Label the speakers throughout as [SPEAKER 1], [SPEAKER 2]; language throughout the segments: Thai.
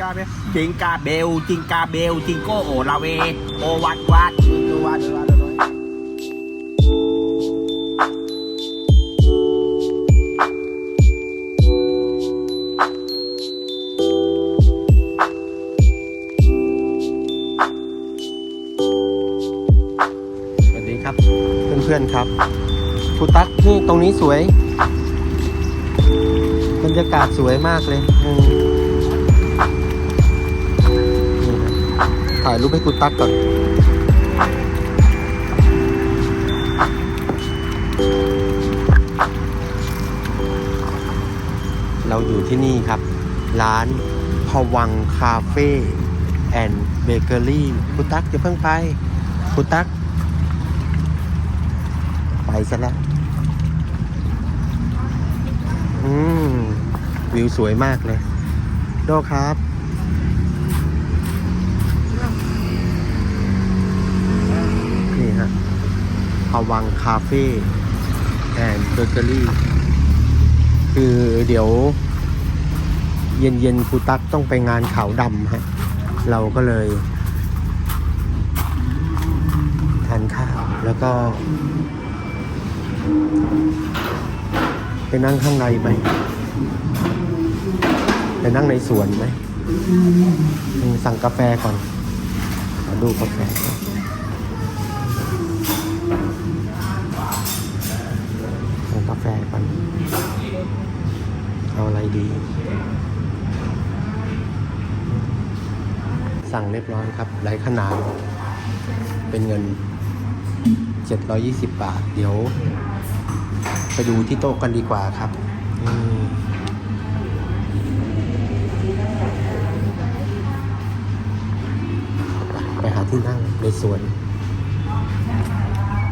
[SPEAKER 1] กาเบล
[SPEAKER 2] จิงกาเบลจิงกาเบลจิงโกโอลาเว โอวัดวัด
[SPEAKER 1] ดูว่าดูว่าดูว่า
[SPEAKER 3] สวัสดีครับเพื่อนๆครับภูตักนี่ตรงนี้สวย บรรยากาศสวยมากเลยายรูปให้คุณตักก่อนเราอยู่ที่นี่ครับ ร้านพวังคาเฟ่แอนด์เบเกอรี่คุณตักอย่าเพิ่งไป คุณตักไปซะแล้ว อืม วิวสวยมากเลย โดครับ พวังคาเฟ่แอนด์เบเกอรี่คือเดี๋ยว เย็นๆครูตั๊กต้องไปงานขาวดำฮะ เราก็เลยทานข้าวแล้วก็ ไปนั่งข้างในไหมไปนั่งในสวนไหม สั่งกาแฟก่อนมาดูกาแฟก่อน เอาอะไรดี สั่งเรียบร้อยครับไหลขนาดเป็นเงิน 720 บาท เดี๋ยว ไปดูที่โต๊ะกันดีกว่าครับไปหาที่นั่งในสวน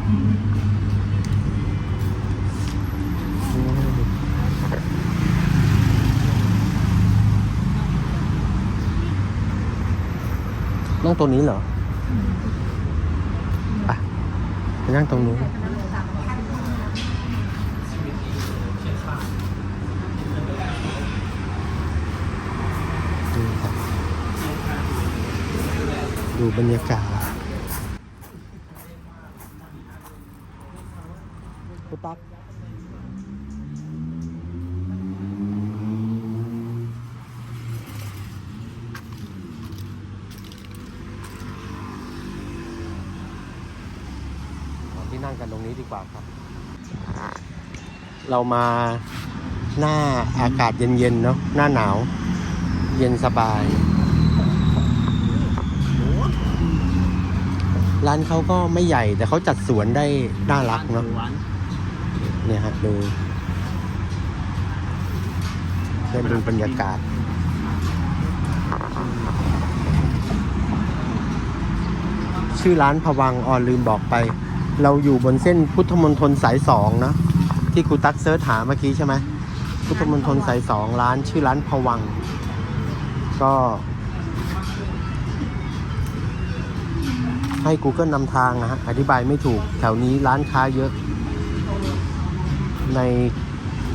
[SPEAKER 3] อืม นั่งตัวนี้เหรอไปไปนั่งตรงนู้นดูบรรยากาศคุณตั๊กขอที่นั่งกันตรงนี้ดีกว่าครับ เรามาหน้าอากาศเย็นๆเนาะหน้าหนาว เย็นสบาย ร้านเขาก็ไม่ใหญ่แต่เขาจัดสวนได้น่ารักเนาะเนี่ยฮะดูได้ดูบรรยากาศชื่อร้านพวังออนลืมบอกไป เราอยู่บนเส้นพุทธมณฑลสายสองนะ ที่ครูตักเซิร์ชหาเมื่อกี้ใช่ไหมพุทธมณฑลสายสองร้านชื่อร้านพวัง ก็ ให้ Google นำทางนะฮะ อธิบายไม่ถูก แถวนี้ร้านค้าเยอะ ใน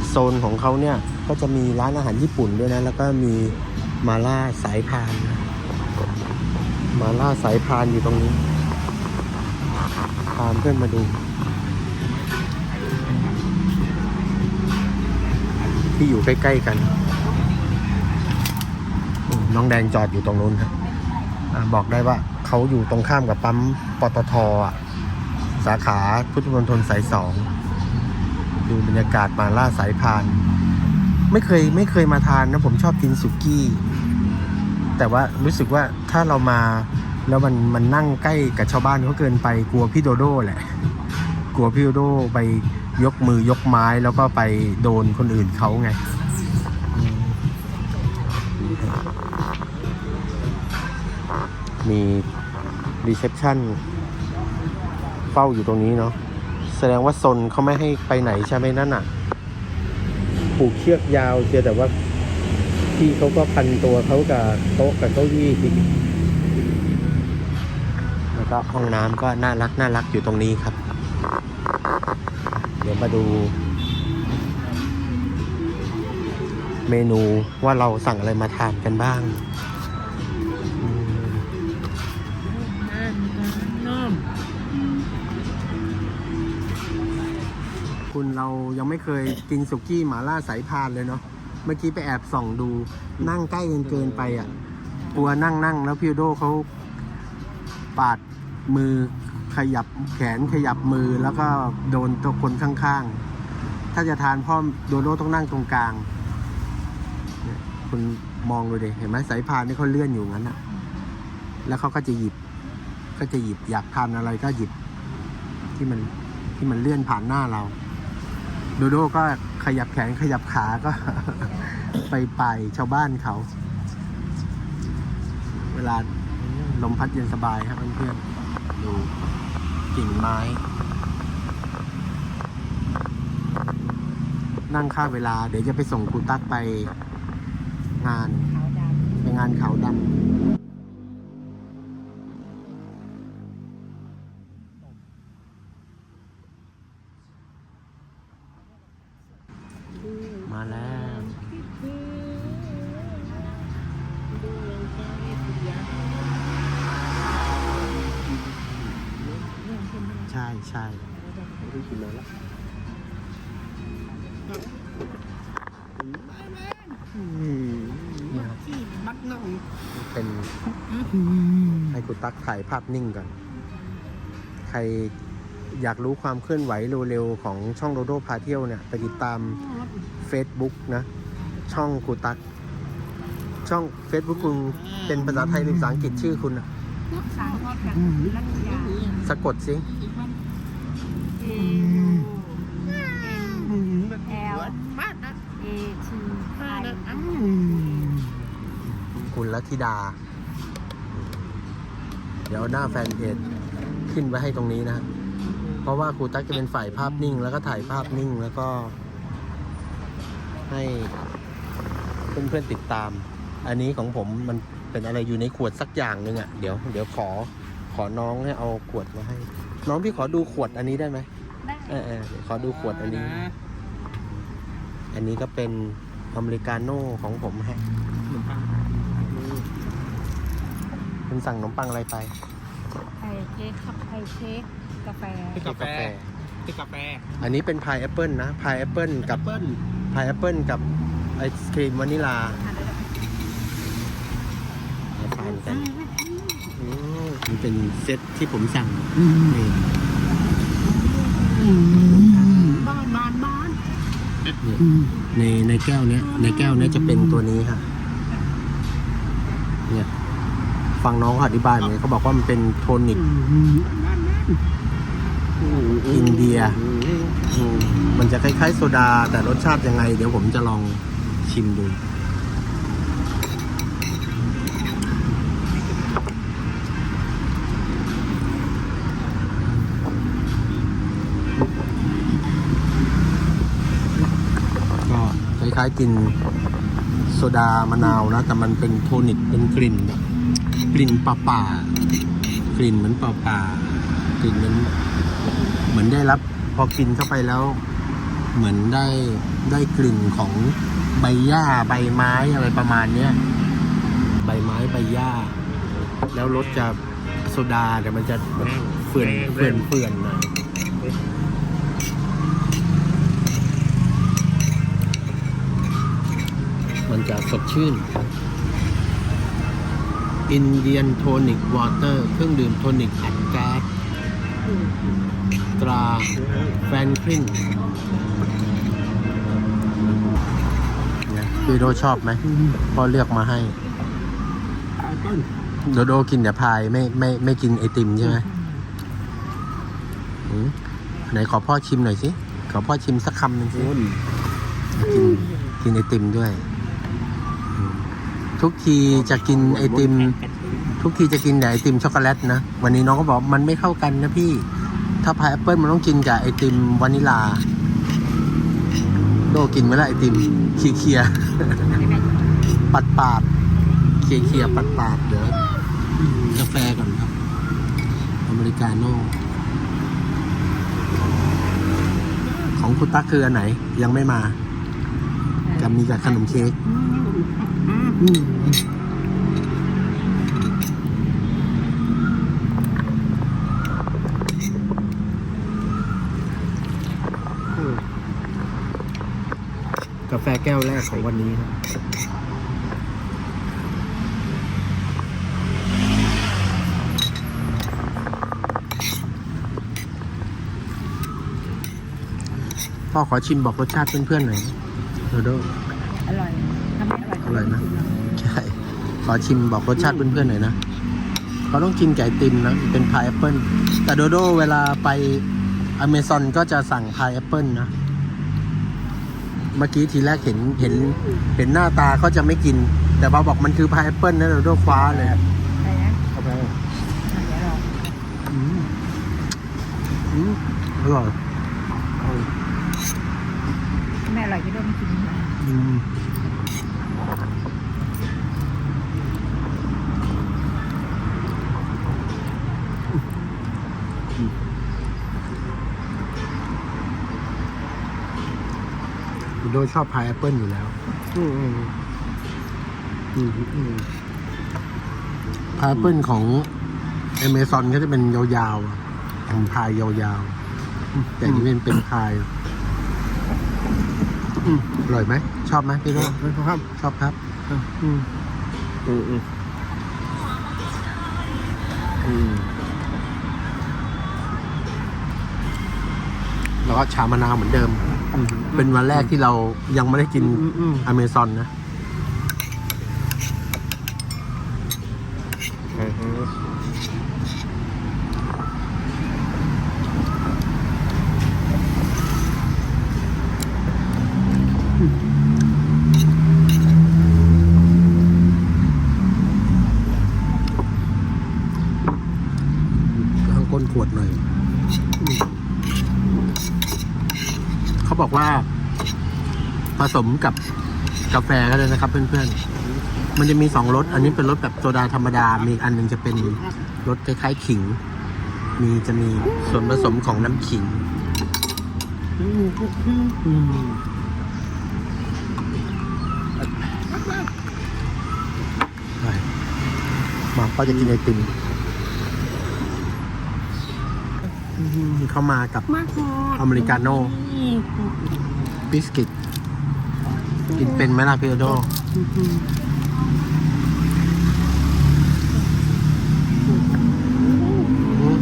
[SPEAKER 3] โซนของเขาเนี่ย ก็จะมีร้านอาหารญี่ปุ่นด้วยนะ แล้วก็มีมาล่าสายพาน มาล่าสายพานอยู่ตรงนี้ ตามเพื่อนมาดู ที่อยู่ใกล้ ๆ กันน้องแดงจอดอยู่ตรงนู้นครับบอกได้ว่าเขาอยู่ตรงข้ามกับปั๊มปตทสาขาพุทธมณฑลสายสองดูบรรยากาศมาล่าสายพาน ไม่เคยไม่เคยมาทานนะผมชอบกินสุกี้ แต่ว่ารู้สึกว่าถ้าเรามาแล้วมันมันนั่งใกล้กับชาวบ้านเขาเกินไปกลัวพี่โดโด้แหละ กลัวพี่โดโด้ไป ยกมือยกไม้แล้วก็ไปโดนคนอื่นเขาไงมีรีเซพชันเฝ้าอยู่ตรงนี้เนาะแสดงว่าซนเขาไม่ให้ไปไหนใช่ไหมนั่นอะ ผูกเชือกยาวเชียแต่ว่าพี่เขาก็พันตัวเขากับโต๊ะกับเก้าอี้แล้วก็ห้องน้ำก็น่ารักน่ารักอยู่ตรงนี้ครับ เดี๋ยวมาดู เมนูว่าเราสั่งอะไรมาทานกันบ้างคุณเรายังไม่เคยกินสุกี้หมาล่าสายพานเลยเนาะเมื่อกี้ไปแอบส่องดูนั่งใกล้เกินเกินไปอะกลัวนั่งนั่งแล้วพี่โดเขาปาดมือ ขยับแขนขยับมือแล้วก็โดนตัวคนข้างๆ ถ้าจะทานพ่อโดโดต้องนั่งตรงกลางคุณมองดูดิเห็นไหมสายพานนี่เขาเลื่อนอยู่งั้นอะแล้วเขาก็จะหยิบ ก็จะหยิบอยากทานอะไรก็หยิบ ที่มันที่มันเลื่อนผ่านหน้าเรา โดโดก็ขยับแขนขยับขาก็ ไปไปชาวบ้านเขา เวลาลมพัดเย็นสบายครับเพื่อนๆดู กิ่งไม้ นั่งค่าเวลา เดี๋ยวจะไปส่งครูตั๊กไปงานไปงานเขาดำ ตักถ่ายภาพนิ่งก่อน ใครอยากรู้ความเคลื่อนไหวเร็วๆของช่องโดโดพาเที่ยวเนี่ย ไปติดตาม Facebook นะ ช่องกูตัก ช่อง Facebook คุณเป็นภาษาไทยหรือภาษาอังกฤษชื่อคุณอะ
[SPEAKER 1] สามทอดกับรัตยา
[SPEAKER 3] สะกดสิ
[SPEAKER 1] เอเอลเอทีไอ
[SPEAKER 3] คุณลัทธิดา เดี๋ยวหน้าแฟนเพจขึ้นไว้ให้ตรงนี้นะ เพราะว่าครูตั๊กจะเป็นฝ่ายภาพนิ่ง แล้วก็ถ่ายภาพนิ่งแล้วก็ ให้เพื่อนๆติดตาม อันนี้ของผมมันเป็นอะไรอยู่ในขวดสักอย่างหนึ่งอะ่ะเดี๋ยวเดี๋ยวขอขอน้องให้เอาขวดมาให้ น้องพี่ขอดูขวดอันนี้ได้ไหม
[SPEAKER 1] ได้
[SPEAKER 3] เออเออเดี๋ยวขอดูขวดอันนี้ อันนี้ก็เป็นอเมริกาโน่ของผมฮะ คุณสั่งขนมปังอะไรไป
[SPEAKER 1] ไข่เค้กครับไข่เค้กกาแฟ
[SPEAKER 2] คือกาแฟคือกาแฟ
[SPEAKER 3] อันนี้เป็นพายแอปเปิลนะพายแอปเปิลกับ
[SPEAKER 2] เปิ้ล
[SPEAKER 3] พายแอปเปิลกับไอศครีมวานิลามาทานกันอืมมันเป็นเซตที่ผมสั่งนี่
[SPEAKER 1] บ้านบ้านบ้าน
[SPEAKER 3] นี่ในในแก้วเนี้ยในแก้วเนี้ยจะเป็นตัวนี้ค่ะ เนี่ย ฟังน้องเขาอธิบายเนี่ยเขาบอกว่ามันเป็นโทนิกอินเดียมมันจะคล้ายๆโซดา แต่รสชาติยังไง เดี๋ยวผมจะลองชิมดูก็คล้ายๆกินโซดามะนาวนะ แต่มันเป็นโทนิกเป็นกลิ่นแบบ กลิ่นป่าป่ากลิ่นเหมือนป่าป่ากลิ่นเหมือนเหมือนได้รับ พอกินเข้าไปแล้ว เหมือนได้ได้กลิ่นของใบหญ้าใบไม้อะไรประมาณเนี้ยใบไม้ใบหญ้า แล้วรสจะโซดาแต่มันจะเฟื่อนเฟื่อนเฟื่อนหน่อยมันจะสดชื่น อินเดียนโทนิกวอเตอร์เครื่องดื่มโทนิกอัดก๊าซตราแฟนคลินพี่โดชอบไหมพ่อเลือกมาให้โดโดกินแต่พายไม่ไม่ไม่กินไอติมใช่ไหมอืมไหนขอพ่อชิมหน่อยสิ ขอพ่อชิมสักคำหนึ่งสิกินกินไอติมด้วยอืม ทุกทีจะกินไอติม ทุกทีจะกินแต่ไอติมช็อกโกแลตนะ วันนี้น้องก็บอกมันไม่เข้ากันนะพี่ ถ้าพายแอปเปิลมันต้องกินกับไอติมวานิลาโดกินไหมล่ะไอติมเคลียร์เคลียร์ปัดปาดเคลียร์เคลียร์ปัดปาดเดี๋ยวกาแฟก่อนครับ อเมริกาโน่ของคุณตั๊กคืออันไหนยังไม่มากับมีกับขนมเค้ก กาแฟแก้วแรกของวันนี้ครับพ่อขอชิมบอกรสชาติเพื่อนๆหน่อยโดโด
[SPEAKER 1] อร่อย อร่อย
[SPEAKER 3] นะใช่ขอชิมบอกรสชาติเพื่อนๆหน่อยนะเขาต้องกินไก่ติมนะเป็นพายแอปเปิลแต่โดโดเวลาไปอเมซอนก็จะสั่งพายแอปเปิลนะ เมื่อกี้ทีแรกเห็นเห็นเห็นหน้าตาเขาจะไม่กิน แต่พอบอกมันคือพายแอปเปิลนะโดโดคว้าเลย
[SPEAKER 1] ใช่นะ
[SPEAKER 3] เข้าไป
[SPEAKER 1] อะเดี๋ยวลอง
[SPEAKER 3] อืมอร่อยอร่อย
[SPEAKER 1] ถ้าไม่อร่อยก็ต้องกิน
[SPEAKER 3] อืม โดยชอบพายแอปเปิลอยู่แล้วอืมอืมอืมอืมพายแอปเปิลของอเมซอนก็จะเป็นยาวๆอะทำพายยาวๆอืมแต่อันนี่เป็นเป็นพายอืมอร่อยไหม ชอบไหมพี่โรจน์
[SPEAKER 2] ครับ
[SPEAKER 3] ชอบครับ อืม
[SPEAKER 2] อืมอืมอืม
[SPEAKER 3] แล้วก็ชามะนาวเหมือนเดิม เป็นวันแรกที่เรายังไม่ได้กิน
[SPEAKER 2] อืมอืม
[SPEAKER 3] อเมซอนนะ
[SPEAKER 2] อืม
[SPEAKER 3] ข้างก้นขวดหน่อย เขาบอกว่า ผ สมกับกาแฟก็ได้นะครับ เพื่อนๆ มันจะมีสองรส อันนี้เป็นรสแบบโซดาธรรมดา มีอีกอันหนึ่งจะเป็นรสคล้ายๆขิง มีจะมีส่วนผสมของน้ำขิงอืมไปมาก็จะกินไอติมอืมเข้ามากับ
[SPEAKER 1] มากพอ
[SPEAKER 3] อเมริกาโน่บิสกิต กินเป็นไหมล่ะพี่โอโดอืม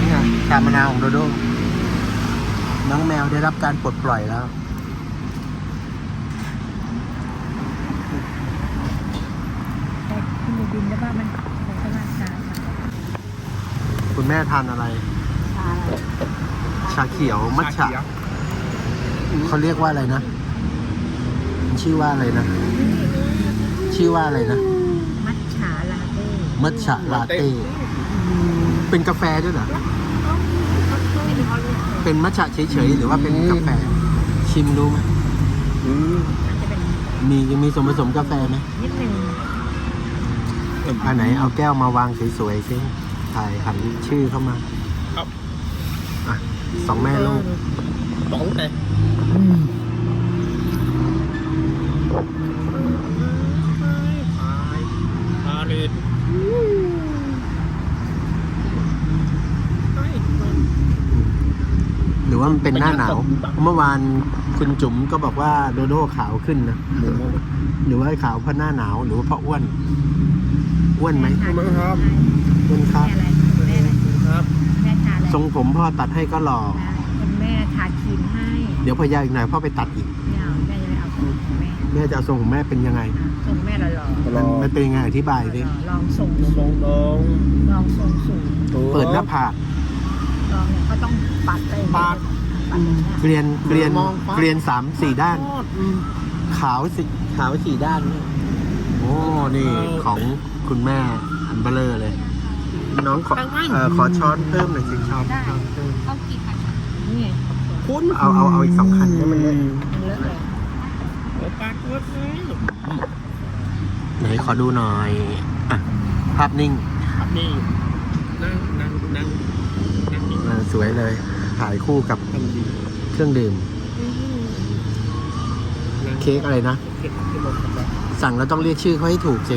[SPEAKER 3] นี่ไงชามะนาวของโดโด น้องแมวได้รับการปลดปล่อยแล้ว
[SPEAKER 1] แต่ที่มีดินแล้วว่ามันมันก็ราชาค่ะ
[SPEAKER 3] คุณแม่ทานอะไร
[SPEAKER 1] ชาอะไร
[SPEAKER 3] ชาเขียว มัทฉะ
[SPEAKER 2] เขียว
[SPEAKER 3] เขาเรียกว่าอะไรนะ ชื่อว่าอะไรนะ ชื่อว่าอะไรนะ
[SPEAKER 1] มัทฉาลาเต้
[SPEAKER 3] มัทฉะลาเต้ เป็นกาแฟด้วยเหรอ
[SPEAKER 1] ไม่รู้เขาเรียกเลย
[SPEAKER 3] เป็นมัทฉะเฉยๆ หรือว่าเป็นกาแฟ ชิมรู้ไหม
[SPEAKER 2] อืม
[SPEAKER 1] มันจะเป็น
[SPEAKER 3] มีมีส่วนผสมกาแฟไหม
[SPEAKER 1] นิดหนึ่ง
[SPEAKER 3] อันไหนเอาแก้วมาวางสวยๆสิถ่ายหันชื่อเข้ามา
[SPEAKER 2] ครับ
[SPEAKER 3] อะสองแม่ลูก
[SPEAKER 2] สองแต่พายพาเลต
[SPEAKER 3] หรือว่ามันเป็นหน้าหนาว เมื่อวานคุณจุ๋มก็บอกว่าโดโดขาวขึ้นนะ หรือว่าขาวเพราะหน้าหนาวหรือว่าเพราะอ้วน อ้วนไหม
[SPEAKER 1] แทาน
[SPEAKER 2] มั้งครับ
[SPEAKER 3] อ้วนครับ
[SPEAKER 1] แม่อะไรแม่อะไร
[SPEAKER 2] ครับ
[SPEAKER 1] แม่ทาอะไร
[SPEAKER 3] ทรงผมพ่อตัดให้ก็หล่อ
[SPEAKER 1] คุณแม่ทาครีมให้
[SPEAKER 3] เดี๋ยวพอยาวอีกหน่อยพ่อไปตัดอีก
[SPEAKER 1] ไม่เอาแม่จะไม่เอาส่งของแม่
[SPEAKER 3] แม่จะเอาทรงของแม่เป็นยังไง
[SPEAKER 1] ส่งแม่หล่อ
[SPEAKER 3] มันมันเป็นยังไงอธิบาย
[SPEAKER 1] ๆ
[SPEAKER 3] ดิ
[SPEAKER 1] ลองส่ง
[SPEAKER 2] ตรงตรง
[SPEAKER 1] ลองทรงสูง
[SPEAKER 3] เปิดหน้าผาก
[SPEAKER 1] ลองเนี่ยเขาต้องปัดไป
[SPEAKER 2] ปัด
[SPEAKER 1] ปัดอย่างเงี้ย
[SPEAKER 3] เกลียนเกลียน
[SPEAKER 2] มองฟ้า
[SPEAKER 3] เกลียนสามสี่ด้าน
[SPEAKER 2] อืม
[SPEAKER 3] ขาวสิขาวสี่ด้านนี่โอ้นี่ของคุณแม่อันเบลอเลย น้องขอเอ่อขอช้อนเพิ่มหน่อยสิช้อนช้อนเพิ่ม
[SPEAKER 1] เอากี่คันนี่ไง
[SPEAKER 2] คุณ
[SPEAKER 3] เอาเอาเอาอีกสองคันให้มันเลย
[SPEAKER 1] มันเลอะเลย
[SPEAKER 2] โอ้ปากวัดแล้ว
[SPEAKER 3] ไหนขอดูหน่อยอะภาพนิ่ง
[SPEAKER 2] ครับนี่นั่งนั่งนั่งนั่งนี่
[SPEAKER 3] เออสวยเลยถ่ายคู่กับ
[SPEAKER 2] ทำดี
[SPEAKER 3] เครื่องดื่ม
[SPEAKER 2] นั่ง
[SPEAKER 3] เค้กอะไรนะ
[SPEAKER 2] เค้กเค้กลงกันแล้ว
[SPEAKER 3] สั่งแล้วต้องเรียกชื่อเขาให้ถูกสิ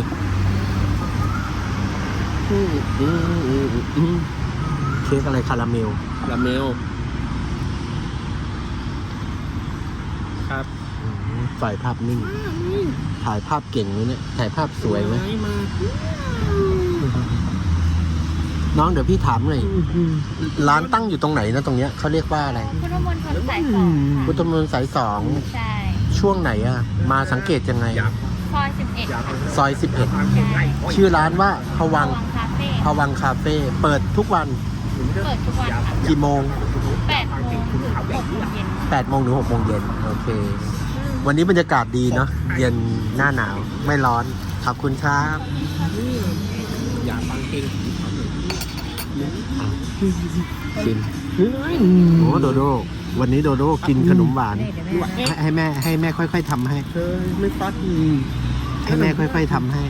[SPEAKER 3] อืมอืมอืมอืมเค้กอะไรคาราเมล
[SPEAKER 2] ลาเมล
[SPEAKER 3] ฝ่ายภาพนิ่ง ถ่ายภาพเก่งเลยเนี่ยถ่ายภาพสวยไหมน้องเดี๋ยวพี่ถามหน่อยร้านตั้งอยู่ตรงไหนนะตรงเนี้ยเขาเรียกว่าอะไร
[SPEAKER 1] พุทธมณฑลสายสอง
[SPEAKER 3] พุทธมณฑลสายสอง
[SPEAKER 1] ใช่
[SPEAKER 3] ช่วงไหนอะมาสังเกตยังไง
[SPEAKER 1] ซอยสิบเอ็ด
[SPEAKER 3] ซอย
[SPEAKER 1] ใช่
[SPEAKER 3] 11ชื่อร้านว่าพวัง
[SPEAKER 1] วังคาเฟ่
[SPEAKER 3] พวังคาเฟ่เปิดทุกวัน
[SPEAKER 1] เปิดทุกวันค่ะ
[SPEAKER 3] กี่โมง
[SPEAKER 1] แปดโมงถึงหกโมงเย็น
[SPEAKER 3] 8โมงถึง6โมงเย็นโอเค วันนี้บรรยากาศดีเนาะเย็นหน้าหนาวไม่ร้อน ขอบคุณครับ
[SPEAKER 2] อยากฟังเพลง
[SPEAKER 3] ชิมโอ้โดโดวันนี้โดโดกินขนมหวาน
[SPEAKER 1] เดี๋ยวแม่
[SPEAKER 3] ให้ให้แม่ให้แม่ค่อย ๆทำให้
[SPEAKER 2] เธอไม่ฟัด
[SPEAKER 3] ให้แม่ค่อย ๆทำให้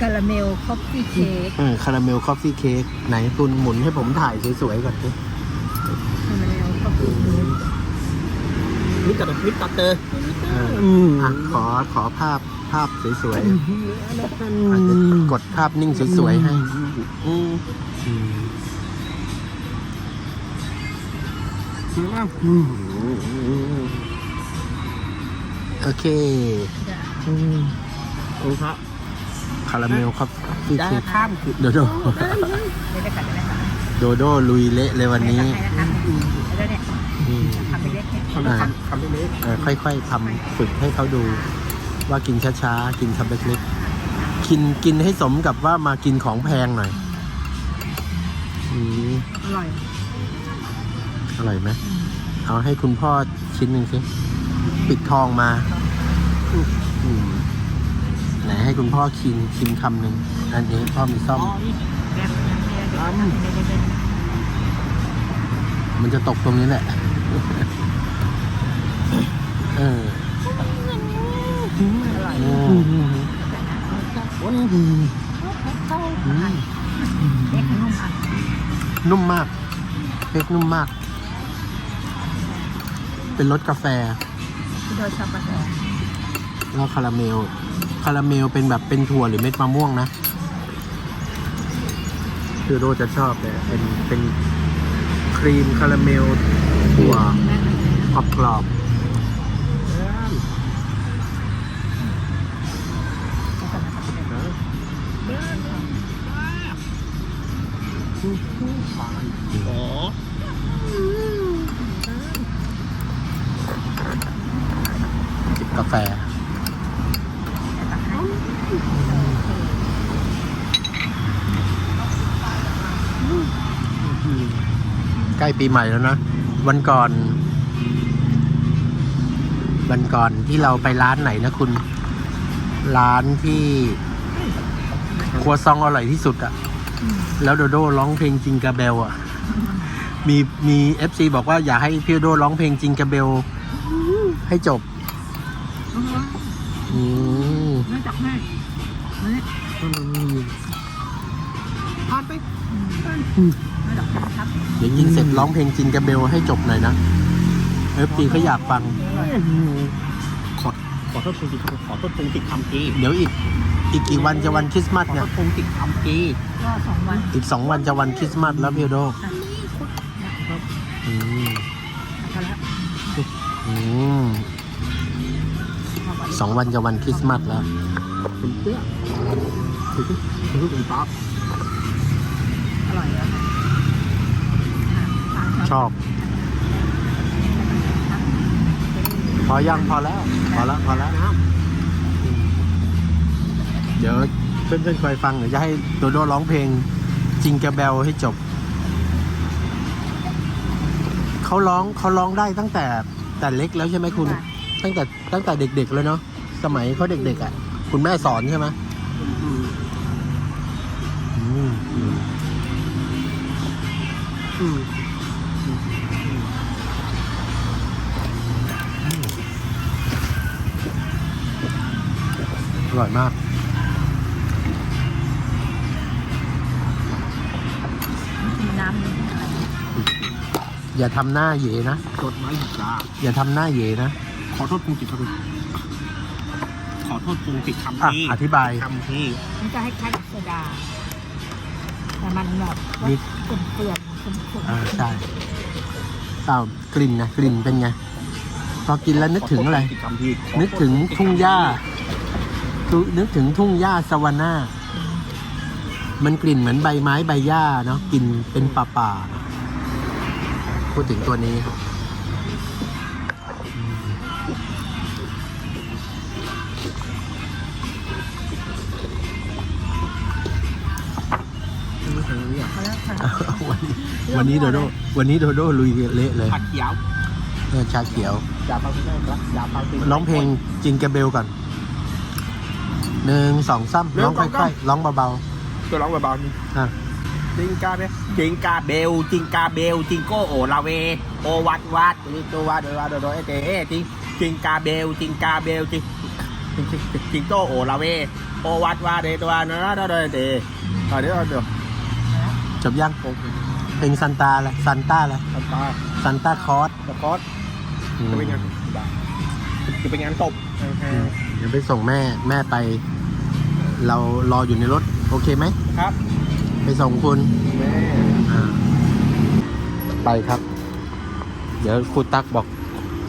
[SPEAKER 1] คาราเมลคอฟฟี่เค้ก
[SPEAKER 3] เออคาราเมลคอฟฟี่เค้กไหนคุณหมุนให้ผมถ่ายสวยๆก่อนสิ
[SPEAKER 1] คาราเมลคอฟฟี่เค้ก
[SPEAKER 2] มิกกับมิกกับเตอร์
[SPEAKER 3] เอออะขอขอภาพภาพสวยๆอาจจะกดภาพนิ่งสวยๆให้
[SPEAKER 2] อืม
[SPEAKER 3] อืม
[SPEAKER 2] อืม
[SPEAKER 3] โอเค
[SPEAKER 1] จ้ะ
[SPEAKER 2] โอ้ครับ
[SPEAKER 3] คาราเมลคอฟฟี่
[SPEAKER 2] ได้
[SPEAKER 3] เค้ก
[SPEAKER 2] ข้ามคือ
[SPEAKER 3] โดโด
[SPEAKER 1] เดี๋ยวจะกัดได้ค่ะ
[SPEAKER 3] โดโดลุยเละเลยวันนี้
[SPEAKER 1] ใครนะคะแล้วเนี่ย
[SPEAKER 3] อืม
[SPEAKER 1] ทำไปเล็กเนี่ย
[SPEAKER 2] ทำทำทำได้ไหม
[SPEAKER 3] เออค่อย ๆทำฝึกให้เขาดู ว่ากินช้าๆกินคำเล็กๆกินกินให้สมกับว่ามากินของแพงหน่อยอืม
[SPEAKER 1] อร่อย
[SPEAKER 3] อร่อยไหมเอาให้คุณพ่อชิ้นหนึ่งสิปิดทองมาอืมไหนให้คุณพ่อชิมชิมคำหนึ่งอันนี้พ่อมีซ่อม มันจะตกตรงนี้แหละเออ
[SPEAKER 1] อร่อย
[SPEAKER 3] อืมอืม
[SPEAKER 1] เล็กนุ่มอะ
[SPEAKER 3] นุ่มมาก เค้กนุ่มมาก เป็นรสกาแฟ
[SPEAKER 1] โดยชอบกาแฟ
[SPEAKER 3] แล้วคาราเมล คาราเมลเป็นแบบเป็นถั่วหรือเม็ดมะม่วงนะ คือโรจะชอบเลยเป็นเป็นครีมคาราเมลถั่วกรอบ รอจิบกาแฟใกล้ปีใหม่แล้วนะ วันก่อน วันก่อนที่เราไปร้านไหนนะคุณ ร้านที่ครัวซองอร่อยที่สุดอะ แล้วโดโดร้องเพลงจิงกาเบลอะมีมีเอฟซีบอกว่าอยากให้พี่โดโดร้องเพลงจิงกาเบล ให้จบอืม
[SPEAKER 1] ไม่จับให้พาดไปไม่จับครับ
[SPEAKER 3] เดี๋ยวยิงเสร็จร้องเพลงจิงกาเบลให้จบหน่อยนะเอฟซีเขาอยากฟัง
[SPEAKER 2] ขอขอโทษพงติดขอโทษพงติดคำกี
[SPEAKER 3] เดี๋ยวอีก อีกกี่วันจะวันคริสต์มา
[SPEAKER 2] ข
[SPEAKER 3] ส
[SPEAKER 2] อ
[SPEAKER 3] เนี่
[SPEAKER 2] โท
[SPEAKER 3] ย
[SPEAKER 2] ษพงติดคำกี
[SPEAKER 1] ก็สองวัน
[SPEAKER 3] อีกสองวันจะวันคริสต์มาสแล้วพี่โดอืม
[SPEAKER 1] พอแล้ว
[SPEAKER 3] อืมสองวันจะวันคริสต์มาสแล้ว
[SPEAKER 2] เป็นเพื่อคือคือเป็นป๊อป
[SPEAKER 1] อร่อยแล้ว
[SPEAKER 3] ชอบ พอยังพอแล้ว พอแล้วพอแล้ว เดี๋ยวเพื่อนๆคอยฟังเดี๋ยวจะให้โดโดร้องเพลงจิงกาเบลให้จบ เขาร้องเขาร้องได้ตั้งแต่แต่เล็กแล้วใช่ไหมคุณ ตั้งแต่ตั้งแต่เด็กๆแล้วเนาะสมัยเขาเด็กๆอะ คุณแม่สอนใช่ไหมอืมอืมอืมอร่อยมาก
[SPEAKER 1] กิ อ
[SPEAKER 3] ย่าทำหน้าเหยนะ
[SPEAKER 2] จดไว้จ้า
[SPEAKER 3] อย่าทำหน้าเหยนะ
[SPEAKER 2] ขอโทษพงติดคำขอโทษพงติดคำ
[SPEAKER 3] อะ
[SPEAKER 2] กี
[SPEAKER 3] อธิบาย
[SPEAKER 2] คำกี
[SPEAKER 1] มันจะให้คล้ายกับโซดา แต่มันแบบ
[SPEAKER 3] นี่
[SPEAKER 1] ว่าเปื่อนๆขุ่นๆ
[SPEAKER 3] อ่าใช่อ้าวกลิ่นนะกลิ่นเป็นไง พอกินแล้วนึกถึงอะไร
[SPEAKER 2] คำผิด
[SPEAKER 3] นึกถึงทุ่งหญ้าทุนึกถึงทุ่งหญ้าสวาน่ามันกลิ่นเหมือนใบไม้ใบหญ้าเนาะกลิ่นเป็นป่าป่าๆ พูดถึงตัวนี้ครับอืม
[SPEAKER 1] เขาแล้วค่ะ
[SPEAKER 3] วันนี้วันนี้โดโดวันนี้โดโดลุยเละเลย
[SPEAKER 2] ผัดเขียว
[SPEAKER 3] เออชาเขียว
[SPEAKER 2] ยาเปาที่ได้ครับยาเปาที่
[SPEAKER 3] ร้องเพลงจิงเกอร์เบลก่อนหนึ่งสองสามร้องค่อยๆร้องเบา
[SPEAKER 2] ตัวร้องเบาๆนี่
[SPEAKER 3] ๆอะ
[SPEAKER 2] จิงกาเบลจิงกาเบลจิงกาเบลจิงโกโอลาเว โอวัดวัดจิงโตวัดวัดโดเอเตเอจิงจิงกาเบลจิงกาเบลจิงจิงจิงโตโอลาเว โอวัดวัดเดตัวนะโดเอเตเดี๋ยวเดี๋ยว
[SPEAKER 3] จบยังเพลงซันตาอะไรซันต้าอะไร
[SPEAKER 2] ตาตา
[SPEAKER 3] ซันต้าคอร์ส
[SPEAKER 2] ตะคอสจะเป็นงานจะเป็นงานตบ
[SPEAKER 3] เดี๋ยวไปส่งแม่แม่ไป เรารออยู่ในรถ โอเคไหม
[SPEAKER 2] ครับ
[SPEAKER 3] ไปส่งคุณ
[SPEAKER 2] แม่
[SPEAKER 3] อ่าไปครับ เดี๋ยวครูตักบอก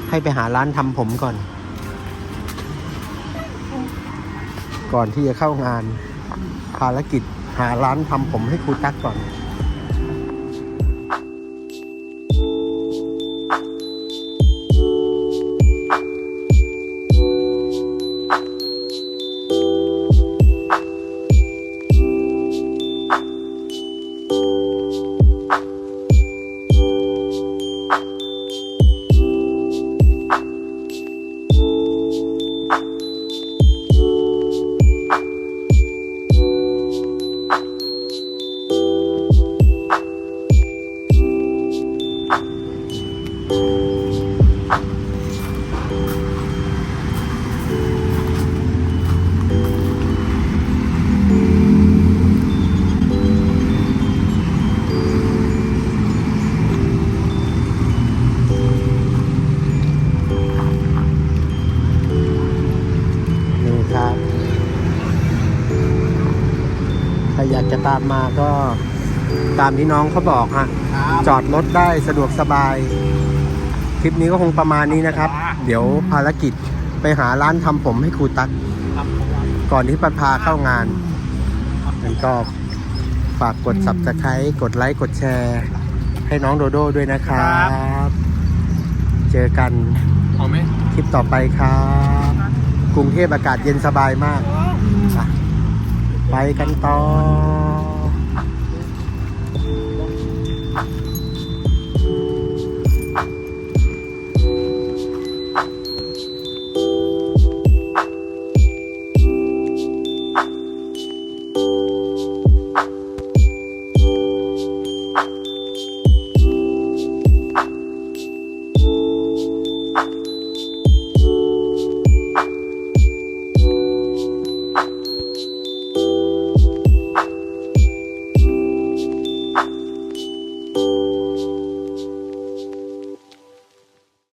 [SPEAKER 3] ให้ไปหาร้านทำผมก่อน ก่อนที่จะเข้างาน ภารกิจหาร้านทำผมให้ครูตักก่อนนี่ากจะตามมาก็ตามที่น้องเขาบอกฮะ จอดรถได้สะดวกสบาย คลิปนี้ก็คงประมาณนี้นะครับ เดี๋ยวภารกิจไปหาร้านทำผมให้ครูตั๊กก่อนที่ปพาเข้างานมันก็ฝากกด subscribe กดไลค์ กดแชร์ ให้น้องโดโด้ด้วยนะครับ เจอกัน
[SPEAKER 2] เอาไหม
[SPEAKER 3] คลิปต่อไปครับ กรุงเทพอากาศเย็นสบายมาก ไปกันต่อ